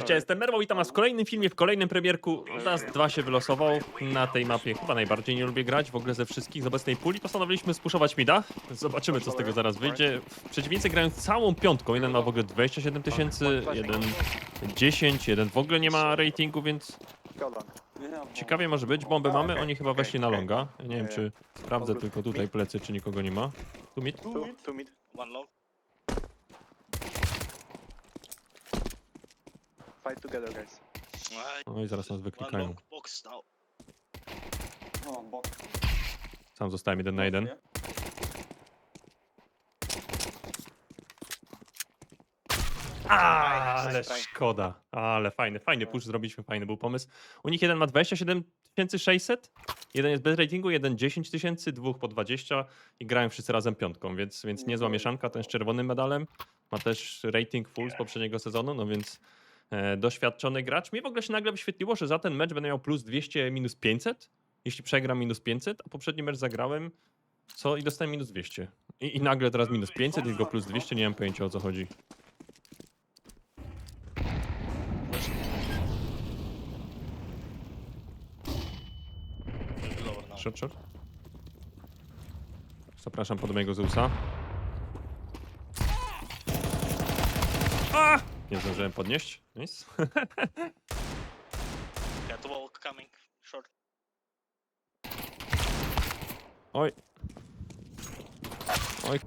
Cześć, ja jestem Merwo, witam was w kolejnym filmie, w kolejnym premierku. Nas dwa się wylosował na tej mapie. Chyba najbardziej nie lubię grać w ogóle ze wszystkich z obecnej puli. Postanowiliśmy spuszować mida. Zobaczymy, co z tego zaraz wyjdzie. Przeciwieństwie grają całą piątką. Jeden ma w ogóle 27 tysięcy, jeden 10, jeden w ogóle nie ma ratingu, więc ciekawie może być. Bombę mamy, oni chyba weszli na longa. Nie wiem, czy sprawdzę tylko tutaj plecy, czy nikogo nie ma. Tu mid? Two mid. One long. Fight together, guys. No i zaraz nas One wyklikają. long box now. O, bok. Sam zostałem jeden na jeden. Ale Nice, szkoda. Ale fajny, fajny push zrobiliśmy, fajny był pomysł. U nich jeden ma 27 600, jeden jest bez ratingu, jeden 10 tysięcy, dwóch po 20 i grają wszyscy razem piątką, więc, więc niezła mieszanka, ten z czerwonym medalem. Ma też rating full z poprzedniego sezonu, no więc doświadczony gracz. Mi w ogóle się nagle wyświetliło, że za ten mecz będę miał plus 200 minus 500, jeśli przegram minus 500, a poprzedni mecz zagrałem co i dostałem minus 200. I, I nagle teraz minus 500 i go plus 200, nie mam pojęcia o co chodzi. Short, short. Zapraszam pod mojego Zeusa. A! Nie zdążyłem podnieść. Yeah, two wall coming. Short. Oj. Oj.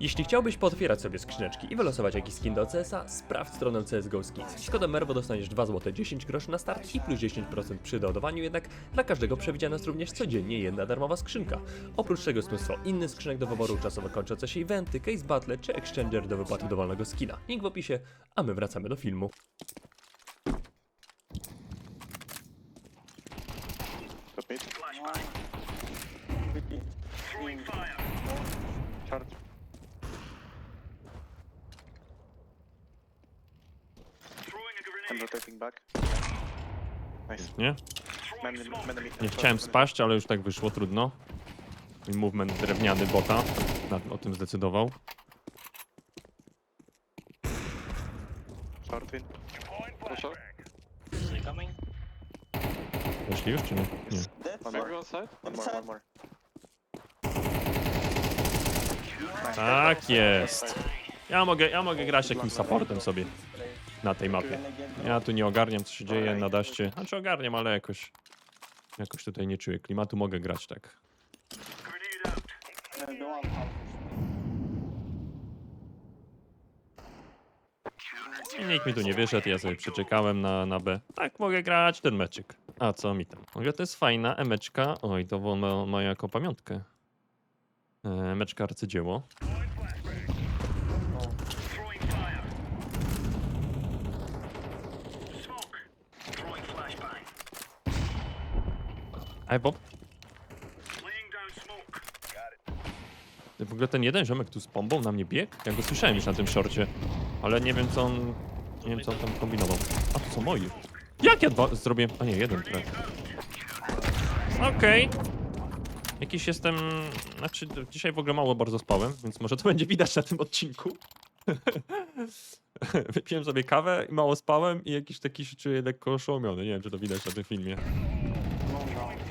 Jeśli chciałbyś potwierać sobie skrzyneczki i wylosować jakiś skin do CS-a, sprawdź stronę CSGO Skins. Z kodem MERWO dostaniesz 2 zł 10 groszy na start i plus 10% przy doładowaniu, jednak dla każdego przewidziana jest również codziennie jedna darmowa skrzynka. Oprócz tego jest mnóstwo innych skrzynek do wyboru, czasowo kończące się eventy, case battle czy exchanger do wypłaty dowolnego skina. Link w opisie, a my wracamy do filmu. Short. I'm rotating back. Nice. Nie? Man, man, man, Nie chciałem spaść, ale już tak wyszło, trudno. Mój movement drewniany bota na, o tym zdecydował. Short win. Is he coming? Weszli już czy nie? Nie. One more. One more, one more. Tak jest. Ja mogę, ja mogę grać jakimś supportem sobie na tej mapie. Ja tu nie ogarniam, co się dzieje na daście. Znaczy ogarniam, ale jakoś... Jakoś tutaj nie czuję klimatu, mogę grać tak. I nikt mi tu nie wyszedł, ja sobie przeczekałem na, na B. Tak, mogę grać ten meczyk. A co mi tam? Mówię, to jest fajna emeczka. Oj, to ma, ma jako pamiątkę. E, Emeczka arcydzieło. Ej, Bob. W ogóle ten jeden ziomek tu z bombą na mnie biegł? Ja go słyszałem już na tym szorcie. Ale nie wiem co on... Nie wiem co on tam kombinował. A to są moi. Jak ja dwa zrobię? A nie, jeden track. Okej. Jakiś jestem... Znaczy dzisiaj w ogóle mało bardzo spałem, więc może to będzie widać na tym odcinku. Wypiłem sobie kawę i mało spałem i jakiś taki się czuję lekko oszołomiony. Nie wiem czy to widać na tym filmie.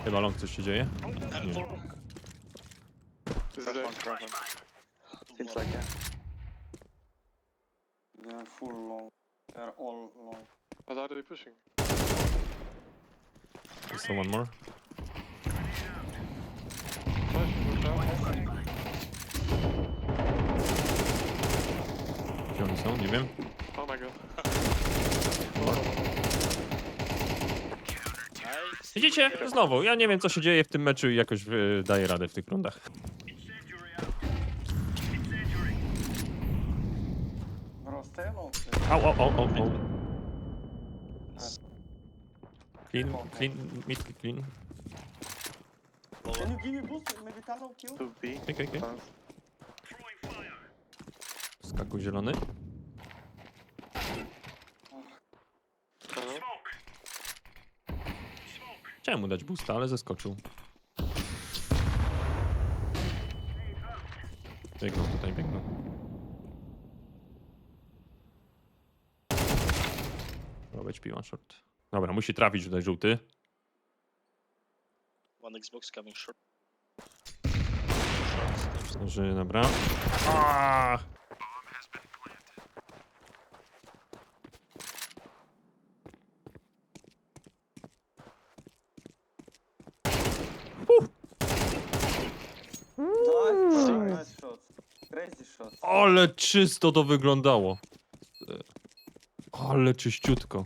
Chyba long coś się dzieje. Full. Last one, one. Seems like yeah. They're full long. They're all long. What are they pushing? So one more. Flash, watch out. Gdzie oni są? Nie wiem. Oh my god. Nice. Widzicie? Znowu, ja nie wiem co się dzieje w tym meczu i jakoś y, daję radę w tych rundach. Stay long. Au, au, au, au, au. Clean, clean, mid clean. Can you give me boost? Maybe tunnel kill? Okej. Tunnels. Skakuj zielony. Chciałem mu dać boosta, ale zeskoczył. Biegną tutaj, biegną. Chyba być piwan short. Dobra, musi trafić tutaj żółty. One Xbox coming short. Short, dobra. Aaaa! Nice, nice shot. Crazy shot. Ale czysto to wyglądało. Ale czyściutko.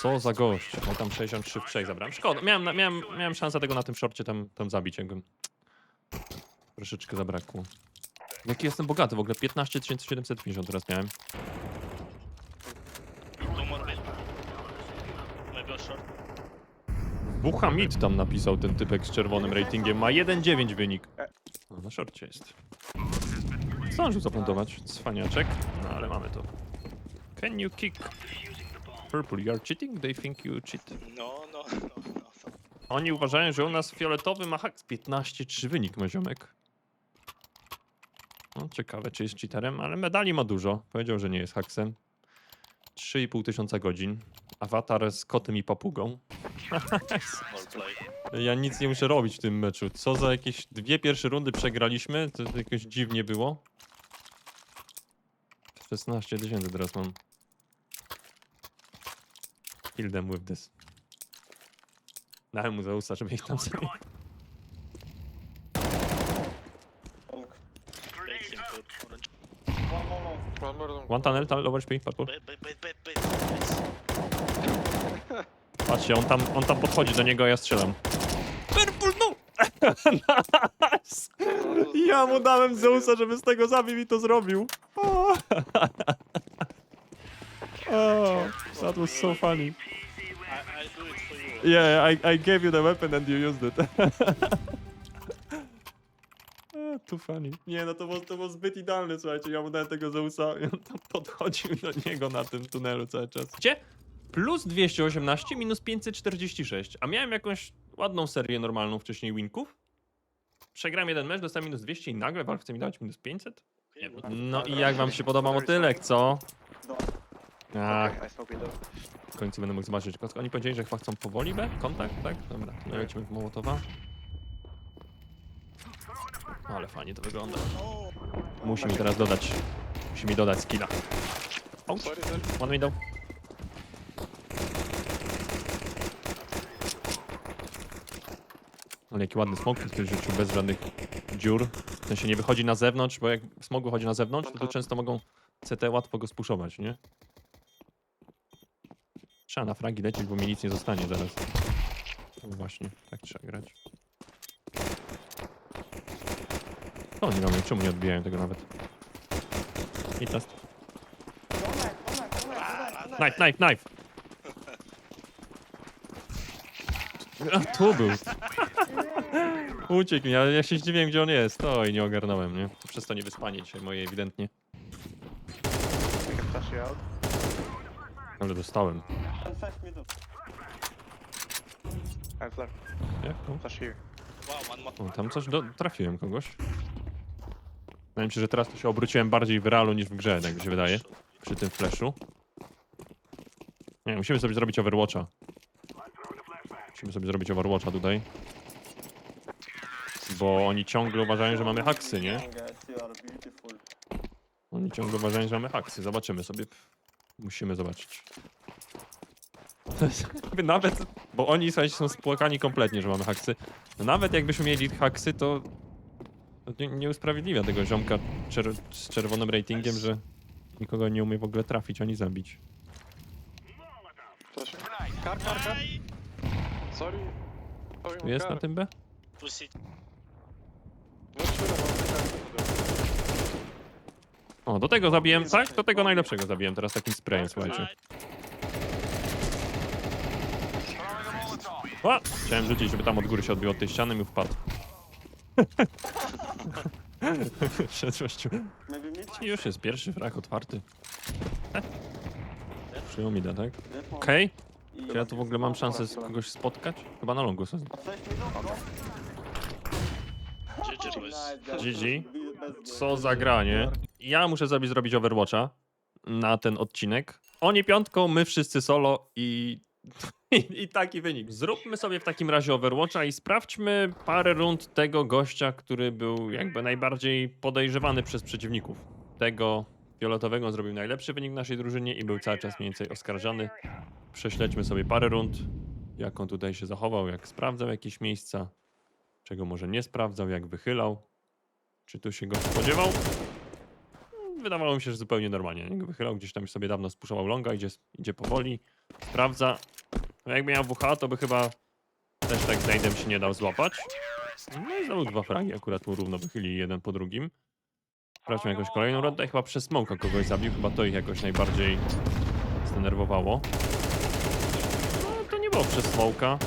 Co za gość. No tam 63 w 3 zabrałem. Szkoda. Miałem, na- miałem, miałem szansę tego na tym szorcie tam, tam zabić, jakbym troszeczkę zabrakło. Jaki jestem bogaty w ogóle. 15 750 teraz miałem. Two more mid. Maybe a short. Bucha Mid tam napisał ten typek z czerwonym ratingiem. Ma 1,9 wynik. No, na szorcie jest. Zdążył zaplantować. Cwaniaczek. No ale mamy to. Can you kick? Purple, you are cheating? They think you cheat. No, no, no, no. Oni uważają, że u nas fioletowy ma hak 15-3 wynik, ma ziomek. No, ciekawe, czy jest cheaterem, ale medali ma dużo. Powiedział, że nie jest haksem. 3,5 tysiąca godzin. Awatar z kotem i papugą. Ja nic nie muszę robić w tym meczu. Co za jakieś dwie pierwsze rundy przegraliśmy? To jakoś dziwnie było. 16 tysięcy teraz mam. Kill them with this. Dałem mu Zeusa, żeby ich tam sobie... One tunnel, tunnel, lower HP, purple. Patrzcie, on tam, on tam podchodzi do niego, a ja strzelam. Purple, no! nice! Ja mu dałem Zeusa, żeby z tego zabił i to zrobił. O, oh, that was so funny. I, I do it for you. Yeah, I, I gave you the weapon and you used it. Too funny. Nie, no to było, to było zbyt idealne, słuchajcie. Ja mu dałem tego Zeusa i on tam podchodził do niego na tym tunelu cały czas. Gdzie? Plus 218, minus 546. A miałem jakąś ładną serię normalną wcześniej winków. Przegrałem jeden mecz, dostałem minus 200 i nagle Valve chce mi dać minus 500? Nie, no, no i jak wam się podoba motylek, co? Ach, smoke window. w końcu będę mógł zobaczyć. Oni powiedzieli, że chyba chcą powoli B? Kontakt, tak? Dobra, to lecimy w Mołotowa. Ale fajnie to wygląda. Musi mi teraz dodać. Musi mi dodać skilla. Ouch. One window. Ale jaki ładny smok w życiu, bez żadnych dziur. W sensie nie wychodzi na zewnątrz, bo jak smog wychodzi na zewnątrz, to, to często mogą CT łatwo go spuszować, nie? Trzeba na fragi lecieć, bo mi nic nie zostanie zaraz. No właśnie, tak trzeba grać. Co oni robią? Czemu nie odbijają tego nawet? I test. Knife, knife, knife! A, tu był. Uciekł mi, ale ja się zdziwiłem, gdzie on jest. Oj, nie ogarnąłem, nie? To przez to niewyspanie dzisiaj moje ewidentnie. We can flash you out. Ale dostałem. And flash middle. I'm flash. Jak to? Flash here. Wow, one more. O, tam coś do... trafiłem kogoś. Wydaje mi się, że teraz to się obróciłem bardziej w realu niż w grze, tak mi się wydaje. Przy tym flashu. Nie, musimy sobie zrobić Overwatcha. Musimy sobie zrobić Overwatcha tutaj. Bo oni ciągle uważają, że mamy haksy, nie? Oni ciągle uważają, że mamy haksy. Zobaczymy sobie. Musimy zobaczyć. Nawet, bo oni słuchajcie, są spłakani kompletnie, że mamy haksy. No nawet jakbyśmy mieli haksy, to to nie, nie usprawiedliwia tego ziomka czer z czerwonym ratingiem, że nikogo nie umie w ogóle trafić ani zabić. Flashing. Car, car, car. Sorry. Jest car. na tym B? O, do tego zabiłem, tak? Do tego najlepszego zabiłem teraz takim sprayem, słuchajcie. O! Chciałem rzucić, żeby tam od góry się odbił od tej ściany i wpadł. Mid. I już jest pierwszy frak otwarty. E. Przyjął mi da, tak? Okej. Czy ja tu w ogóle mam szansę z kogoś spotkać? Chyba na longu. go. Nice, guys. GG. Co za granie. Ja muszę sobie zrobić Overwatcha na ten odcinek. Oni piątką, my wszyscy solo i, i, i taki wynik. Zróbmy sobie w takim razie Overwatcha i sprawdźmy parę rund tego gościa, który był jakby najbardziej podejrzewany przez przeciwników. Tego fioletowego zrobił najlepszy wynik w naszej drużynie i był cały czas mniej więcej oskarżany. Prześledźmy sobie parę rund, jak on tutaj się zachował, jak sprawdzał jakieś miejsca, czego może nie sprawdzał, jak wychylał. Czy tu się go spodziewał? Wydawało mi się, że zupełnie normalnie. Jak wychylał gdzieś tam już sobie dawno spuszczał longa, idzie, idzie powoli, sprawdza. No jakby miał WH, to by chyba też tak znajdem się nie dał złapać. No i znowu dwa fragi akurat mu równo wychyli jeden po drugim. Sprawdźmy jakąś kolejną rundę. Chyba przez smoka kogoś zabił, chyba to ich jakoś najbardziej zdenerwowało. No to nie było przez smoka.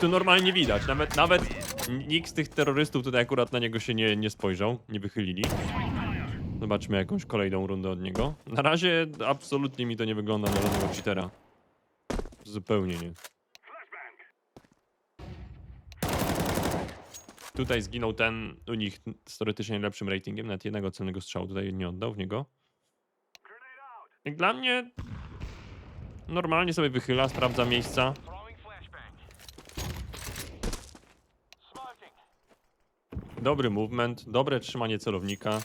Tu normalnie widać, nawet, nawet nikt z tych terrorystów tutaj akurat na niego się nie, nie spojrzał, nie wychylili. Zobaczmy jakąś kolejną rundę od niego. Na razie absolutnie mi to nie wygląda na żadnego cheatera. Zupełnie nie. Tutaj zginął ten u nich z teoretycznie najlepszym ratingiem, nawet jednego celnego strzału tutaj nie oddał w niego. Dla mnie normalnie sobie wychyla, sprawdza miejsca. Dobry movement, dobre trzymanie celownika.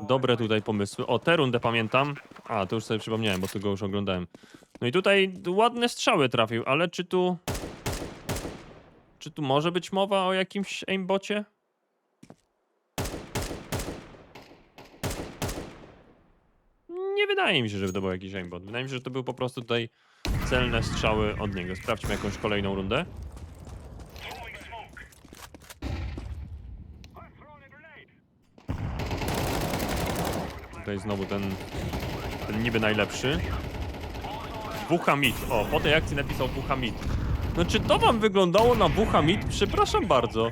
Dobre tutaj pomysły. O, tę rundę pamiętam. A, to już sobie przypomniałem, bo tu go już oglądałem. No i tutaj ładne strzały trafił, ale czy tu... Czy tu może być mowa o jakimś aimbocie? Nie wydaje mi się, że to był jakiś aimbot. Wydaje mi się, że to był po prostu tutaj celne strzały od niego. Sprawdźmy jakąś kolejną rundę. Tutaj znowu ten, ten niby najlepszy. Wuhamid. O, po tej akcji napisał Wuhamid. No czy to wam wyglądało na Wuhamid? Przepraszam bardzo.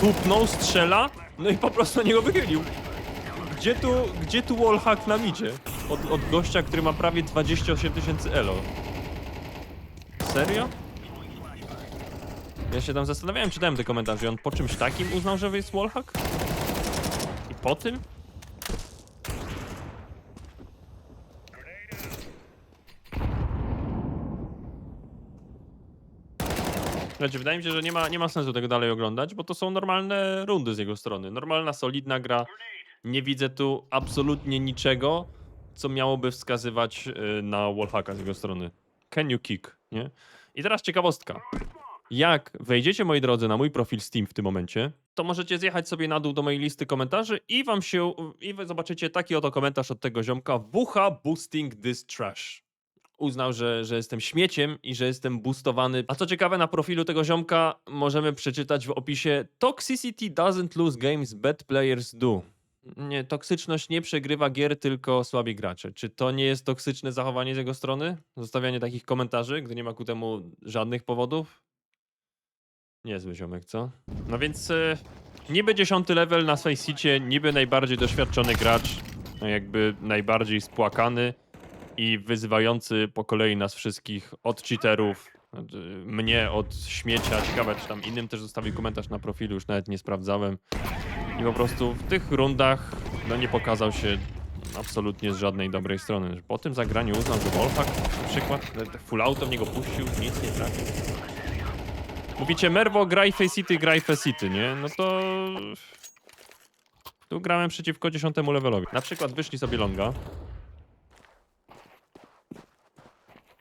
Tupnął, strzela, no i po prostu na niego wychylił. Gdzie tu, gdzie tu wallhack na midzie? Od, od gościa, który ma prawie 28 tysięcy elo. Serio? Ja się tam zastanawiałem, czytałem te komentarze on po czymś takim uznał, że jest wallhack? I po tym? Znaczy, wydaje mi się, że nie ma, nie ma sensu tego dalej oglądać, bo to są normalne rundy z jego strony. Normalna, solidna gra. Nie widzę tu absolutnie niczego, co miałoby wskazywać y, na wallhacka z jego strony. Can you kick, nie? I teraz ciekawostka. Jak wejdziecie, moi drodzy, na mój profil Steam w tym momencie, to możecie zjechać sobie na dół do mojej listy komentarzy i wam się, i zobaczycie taki oto komentarz od tego ziomka. Bucha boosting this trash. Uznał, że, że jestem śmieciem i że jestem boostowany. A co ciekawe, na profilu tego ziomka możemy przeczytać w opisie Toxicity doesn't lose games, bad players do. Nie, toksyczność nie przegrywa gier, tylko słabi gracze. Czy to nie jest toksyczne zachowanie z jego strony? Zostawianie takich komentarzy, gdy nie ma ku temu żadnych powodów? Niezły ziomek, co? No więc e, niby dziesiąty level na Faceicie, niby najbardziej doświadczony gracz, no jakby najbardziej spłakany i wyzywający po kolei nas wszystkich od cheaterów, y, mnie od śmiecia. Ciekawe, czy tam innym też zostawił komentarz na profilu, już nawet nie sprawdzałem. I po prostu w tych rundach no nie pokazał się absolutnie z żadnej dobrej strony. Po tym zagraniu uznał, że Wolfak na przykład full auto w niego puścił, nic nie trafił. Mówicie, Merwo, graj Facity, graj Facity, nie? No to... Tu grałem przeciwko 10 levelowi. Na przykład wyszli sobie longa.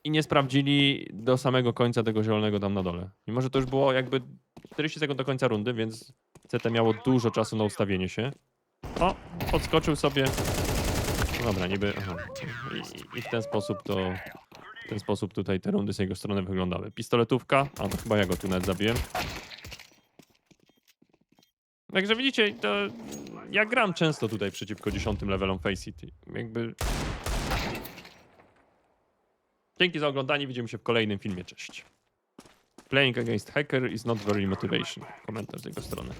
I nie sprawdzili do samego końca tego zielonego tam na dole. Mimo, że to już było jakby 40 sekund do końca rundy, więc CT miało dużo czasu na ustawienie się. O, podskoczył sobie. No dobra, niby... Aha. I, I w ten sposób to... Ten sposób tutaj te rundy z jego strony wyglądały. Pistoletówka, a to chyba ja go tu nawet zabiłem. Także widzicie, to ja gram często tutaj przeciwko 10 levelom Face City. Jakby... Dzięki za oglądanie, widzimy się w kolejnym filmie, cześć. Playing against hacker is not very motivation. Komentarz z jego strony.